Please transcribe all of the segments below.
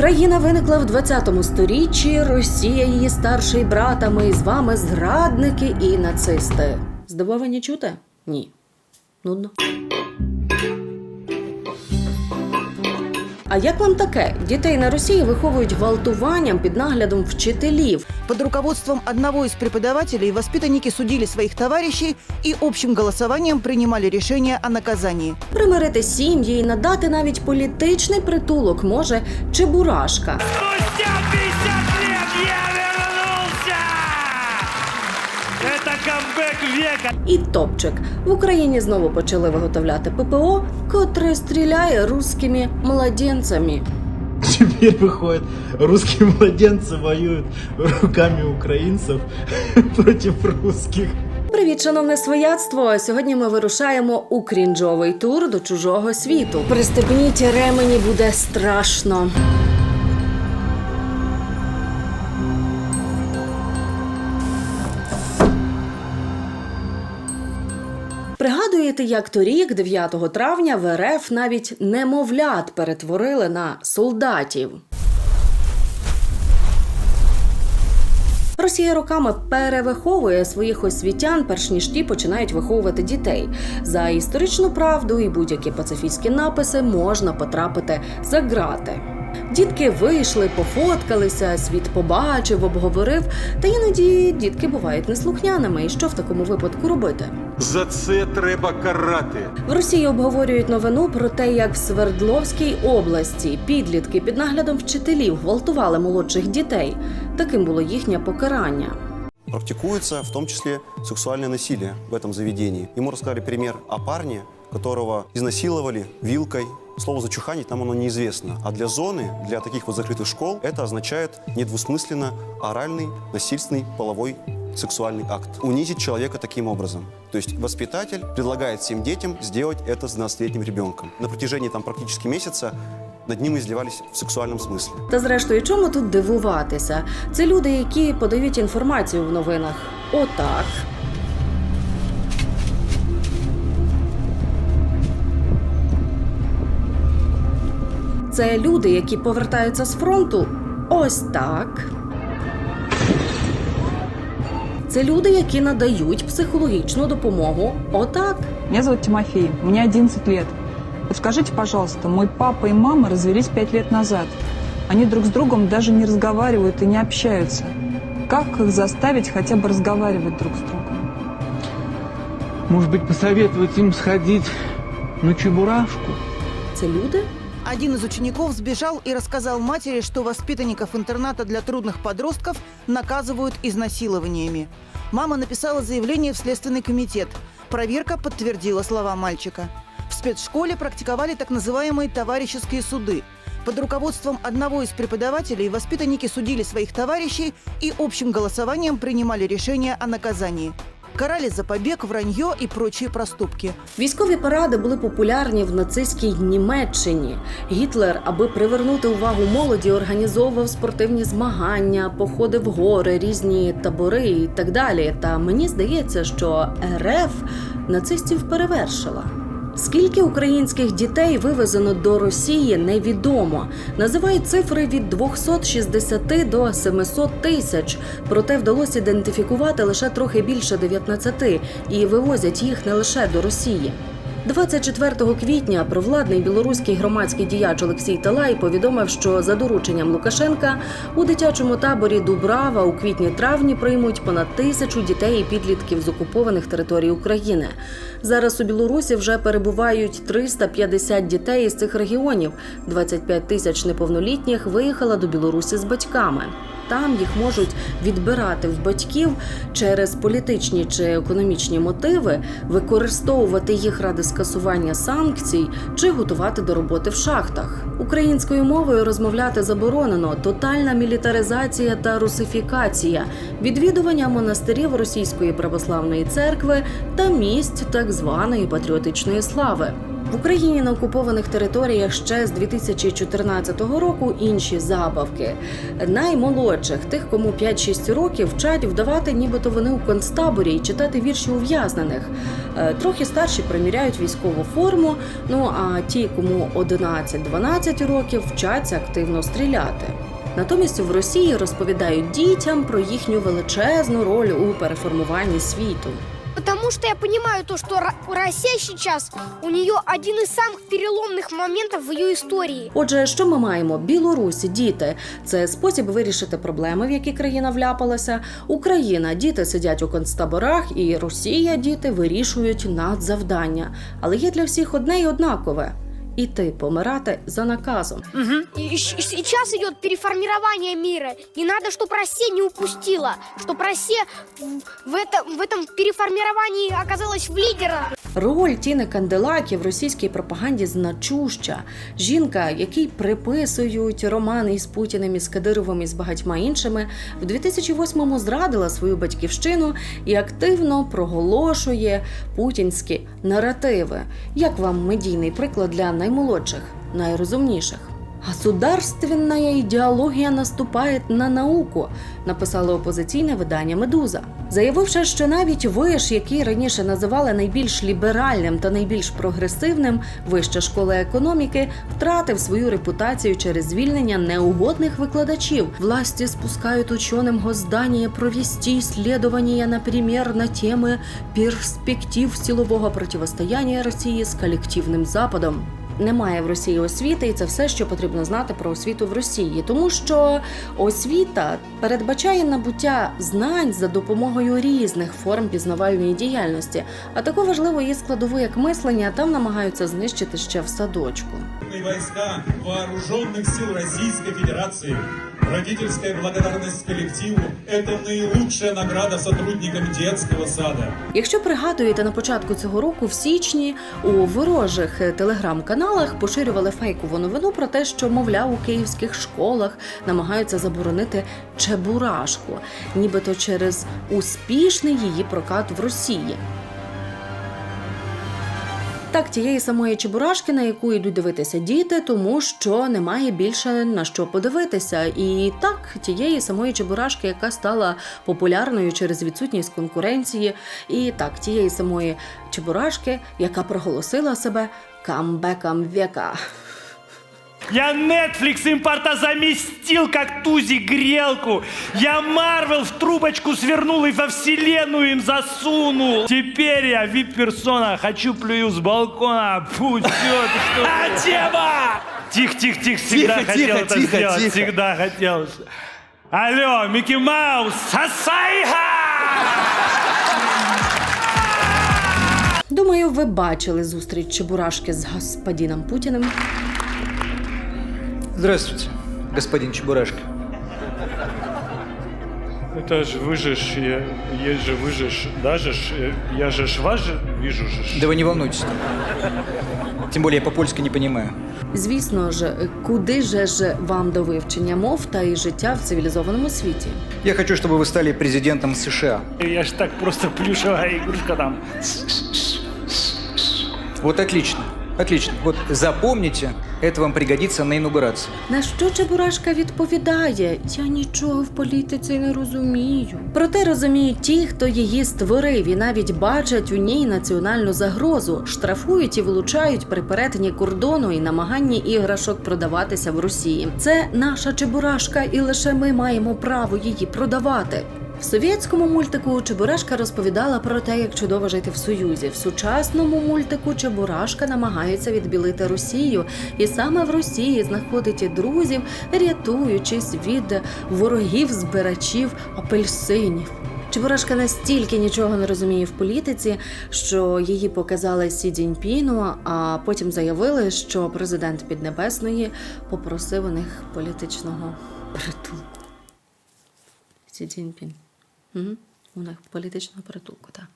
Україна виникла в 20 сторіччі. Росія її старший брат. А ми з вами зрадники і нацисти. Здивовані чути? Ні. Нудно. А як вам таке? Дітей на Росії виховують гвалтуванням під наглядом вчителів. Под руководством одного из преподавателей воспитанники судили своих товарищей и общим голосованием принимали решение о наказании. Примирити сім'ї і надати навіть політичний притулок може Чебурашка. Спустя Это камбэк века! І топчик в Україні знову почали виготовляти ППО, котре стріляє русскими младенцями. Теперь выходит, русские младенцы воюют руками украинцев против русских. Привіт, шановне свояцтво! Сьогодні ми вирушаємо у крінжовий тур до чужого світу. Пристебніть ремені, буде страшно. Пригадуєте, як торік, 9 травня, в РФ навіть немовлят перетворили на солдатів. Росія роками перевиховує своїх освітян, перш ніж ті починають виховувати дітей. За історичну правду і будь-які пацифістські написи можна потрапити за грати. Дітки вийшли, пофоткалися, світ побачив, обговорив. Та іноді дітки бувають неслухняними. І що в такому випадку робити? За це треба карати. В Росії обговорюють новину про те, як в Свердловській області підлітки під наглядом вчителів гвалтували молодших дітей. Таким було їхнє покарання. Практикуется в том числе сексуальное насилие в этом заведении. Ему рассказали пример о парне, которого изнасиловали вилкой Слово «зачуханить» нам оно неизвестно. А для зоны, для таких вот закрытых школ, это означает недвусмысленно оральный, насильственный, половой сексуальный акт. Унизить человека таким образом. То есть воспитатель предлагает всем детям сделать это с 12-летним ребенком. На протяжении там практически месяца над ним издевались в сексуальном смысле. Та зрештою, чому тут дивуватися? Це люди, які подають інформацію в новинах. Отак. Це люди, які повертаються з фронту. Ось так. Це люди, які надають психологічну допомогу. Отак. Меня зовут Тимофей, мне 11 лет. Вот скажите, пожалуйста, мой папа и мама развелись 5 лет назад. Они друг с другом даже не разговаривают и не общаются. Как их заставить хотя бы разговаривать друг с другом? Может быть, посоветовать им сходить на чебурашку? Це люди, Один из учеников сбежал и рассказал матери, что воспитанников интерната для трудных подростков наказывают изнасилованиями. Мама написала заявление в Следственный комитет. Проверка подтвердила слова мальчика. В спецшколе практиковали так называемые товарищеские суды. Под руководством одного из преподавателей воспитанники судили своих товарищей и общим голосованием принимали решение о наказании. Карали за побіг, враньо і прочі проступки. Військові паради були популярні в нацистській Німеччині. Гітлер, аби привернути увагу молоді, організовував спортивні змагання, походи в гори, різні табори і так далі. Та мені здається, що РФ нацистів перевершила. Скільки українських дітей вивезено до Росії, невідомо. Називають цифри від 260 до 700 тисяч. Проте вдалося ідентифікувати лише трохи більше 19 і вивозять їх не лише до Росії. 24 квітня провладний білоруський громадський діяч Олексій Талай повідомив, що за дорученням Лукашенка у дитячому таборі Дубрава у квітні-травні приймуть понад тисячу дітей і підлітків з окупованих територій України. Зараз у Білорусі вже перебувають 350 дітей із цих регіонів. 25 тисяч неповнолітніх виїхала до Білорусі з батьками. Там їх можуть відбирати в батьків через політичні чи економічні мотиви, використовувати їх ради скасування санкцій чи готувати до роботи в шахтах. Українською мовою розмовляти заборонено тотальна мілітаризація та русифікація, відвідування монастирів Російської православної церкви та місць так званої патріотичної слави. В Україні на окупованих територіях ще з 2014 року інші забавки. Наймолодших, тих, кому 5-6 років, вчать вдавати, нібито вони у концтаборі і читати вірші ув'язнених. Е, Трохи старші приміряють військову форму. Ну а ті, кому 11-12 років, вчаться активно стріляти. Натомість в Росії розповідають дітям про їхню величезну роль у переформуванні світу. Потому что я понимаю то, что Ро- Россия сейчас, у нее один из самых переломных моментов в ее історії. Отже, що ми маємо? Білорусі, діти це спосіб вирішити проблеми, в які країна вляпалася. Україна діти сидять у концтаборах, і Росія діти вирішують надзавдання. Але є для всіх одне й однакове іти помирати за наказом. И, и щ- сейчас идет переформирование мира. И надо, чтобы Россия не упустила, чтобы Россия в, в этом, в этом переформировании оказалась в лидерах. Роль Тіни Канделакі в російській пропаганді значуща. Жінка, якій приписують романи із Путіним, із Кадировим і з багатьма іншими, в 2008-му зрадила свою батьківщину і активно проголошує путінські наративи. Як вам медійний приклад для наймолодших, найрозумніших? Государственная ідеологія наступає на науку, написало опозиційне видання Медуза, заявивши, що навіть виш, який раніше називали найбільш ліберальним та найбільш прогресивним, вища школа економіки, втратив свою репутацію через звільнення неугодних викладачів. Власті спускають ученим госздання провести исследования, например, на темы перспектив силового противостояння Росії з колективним Западом. Немає в Росії освіти, і це все, що потрібно знати про освіту в Росії, тому що освіта передбачає набуття знань за допомогою різних форм пізнавальної діяльності, а таку важливу її складову, як мислення, там намагаються знищити ще в садочку. войска вооруженных сил Российской Федерации. Родительская благодарность коллективу – это наилучшая награда сотрудникам детского сада. Якщо пригадуєте, на початку цього року, в січні, у ворожих е, телеграм-каналах поширювали фейкову новину про те, що, мовляв, у київських школах намагаються заборонити чебурашку, нібито через успішний її прокат в Росії. Так, тієї самої чебурашки, на яку йдуть дивитися діти, тому що немає більше на що подивитися. І так, тієї самої чебурашки, яка стала популярною через відсутність конкуренції, і так, тієї самої чебурашки, яка проголосила себе камбеком века. Я Netflix импортозаместил, как тузик грелку. Я Марвел в трубочку свернул и во вселенную им засунул. Теперь я вип-персона, хочу плюю с балкона. Пусть все? А, тема! Тихо, тихо, тихо, всегда Тихо, хотел тихо, это тихо, сделать, тихо. всегда хотел. Алло, Микки Маус, сосайха! Думаю, ви бачили зустріч чебурашки з господином Путіним. Здравствуйте, господин Чебурашка. Это же вы же, ж, я- есть же вы же, ж, даже ж, э, я же ж вас же вижу же. ж. Да вы не волнуйтесь. Тем более я по-польски не понимаю. Звісно ж, куди же ж вам до вивчення мов та й життя в цивілізованому світі? Я хочу, чтобы вы стали президентом США. Я ж так просто плюшевая игрушка там. Вот отлично. Отлично. Вот запомните, это вам пригодится на инаугурации. На що Чебурашка відповідає? Я нічого в політиці не розумію. Проте розуміють ті, хто її створив, і навіть бачать у ній національну загрозу, штрафують і вилучають при перетині кордону і намаганні іграшок продаватися в Росії. Це наша Чебурашка, і лише ми маємо право її продавати. В совєтському мультику Чебурашка розповідала про те, як чудово жити в Союзі. В сучасному мультику Чебурашка намагається відбілити Росію, і саме в Росії знаходить друзів, рятуючись від ворогів збирачів апельсинів. Чебурашка настільки нічого не розуміє в політиці, що її показали Сі Цзіньпіну, а потім заявили, що президент Піднебесної попросив у них політичного притулку. Сі Цзіньпін. Угу. У них політичного притулку, так.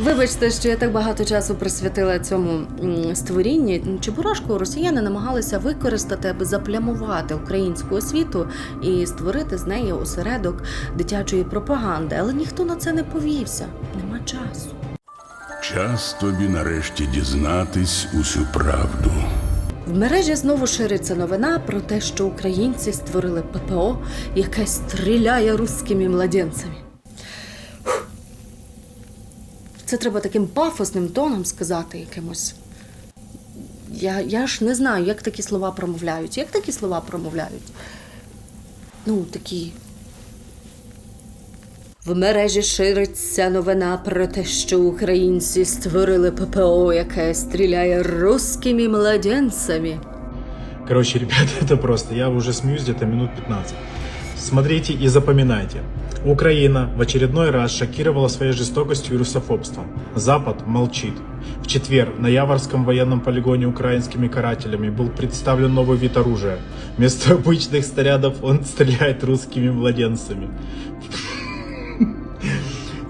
Вибачте, що я так багато часу присвятила цьому створінню. Чебурашку росіяни намагалися використати, аби заплямувати українську освіту і створити з неї осередок дитячої пропаганди. Але ніхто на це не повівся. Нема часу. Час тобі нарешті дізнатись усю правду. В мережі знову шириться новина про те, що українці створили ППО, яке стріляє русскими младенцями. Це треба таким пафосним тоном сказати якимось. Я, я ж не знаю, як такі слова промовляють. Як такі слова промовляють? Ну, такі. В мережі шириться новина про те, що українці створили ППО, яке стріляє русскими младенцями. Короче, ребята, это просто. Я уже смеюсь где-то минут 15. Смотрите и запоминайте. Украина в очередной раз шокировала своей жестокостью и русофобством. Запад молчит. В четверг на Яворском военном полигоне украинскими карателями был представлен новый вид оружия. Вместо обычных снарядов он стреляет русскими младенцами.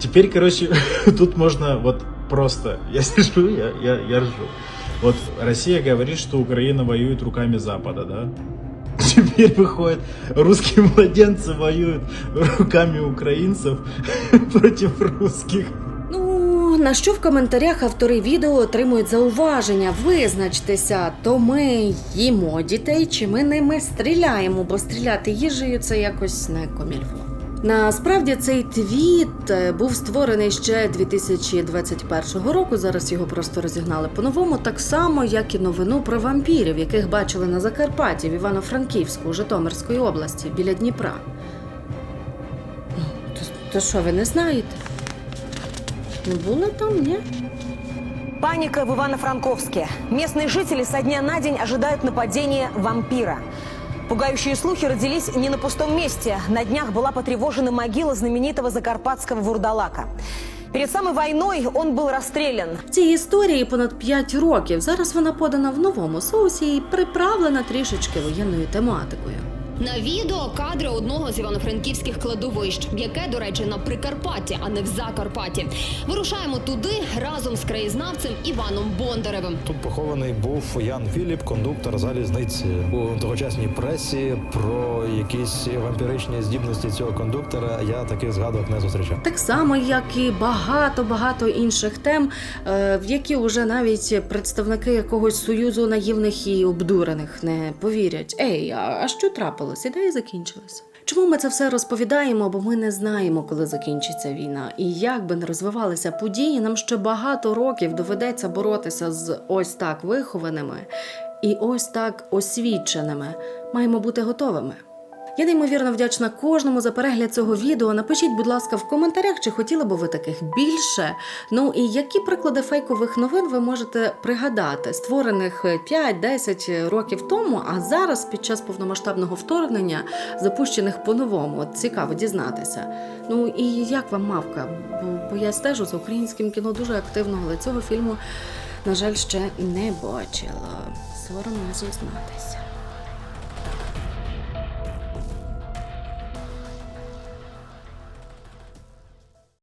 Теперь, короче, тут можно вот просто... Я сижу, я, я, я ржу. Вот Россия говорит, что Украина воюет руками Запада, да? Теперь выходит, русские младенцы воюют руками украинцев против русских. Ну, на що в коментарях автори відео отримують зауваження? Визначтеся, то ми їмо дітей, чи ми ними стріляємо, бо стріляти їжею це якось не комільфо. Насправді цей твіт е, був створений ще 2021 року. Зараз його просто розігнали по-новому, так само, як і новину про вампірів, яких бачили на Закарпатті в Івано-Франківську, Житомирської області біля Дніпра. То, то що, ви не знаєте? Не були там, ні? Паника в Ивано-Франковске. Местные жители со дня на день ожидают нападения вампира. Пугающие слухи родились не на пустом месте. На днях была потревожена могила знаменитого закарпатского вурдалака. Перед самою войной он был расстрелян. В цій історії понад 5 років. Зараз вона подана в новому соусі і приправлена трішечки воєнною тематикою. На відео кадри одного з івано-франківських кладовищ, яке, до речі, на Прикарпатті, а не в Закарпатті. Вирушаємо туди разом з краєзнавцем Іваном Бондаревим. Тут похований був Ян Філіп, кондуктор залізниці. У тогочасній пресі про якісь вампіричні здібності цього кондуктора я таких згадок не зустрічав. Так само, як і багато багато інших тем, е, в які вже навіть представники якогось союзу наївних і обдурених не повірять. Ей, а, що трапилось? ідеї і закінчилося. Чому ми це все розповідаємо? Бо ми не знаємо, коли закінчиться війна. І як би не розвивалися події, нам ще багато років доведеться боротися з ось так вихованими і ось так освіченими. Маємо бути готовими. Я неймовірно вдячна кожному за перегляд цього відео. Напишіть, будь ласка, в коментарях, чи хотіли би ви таких більше. Ну і які приклади фейкових новин ви можете пригадати, створених 5-10 років тому, а зараз під час повномасштабного вторгнення запущених по-новому. Цікаво дізнатися. Ну і як вам мавка? Бо я стежу за українським кіно дуже активно, але цього фільму, на жаль, ще не бачила. Соромно зізнатися.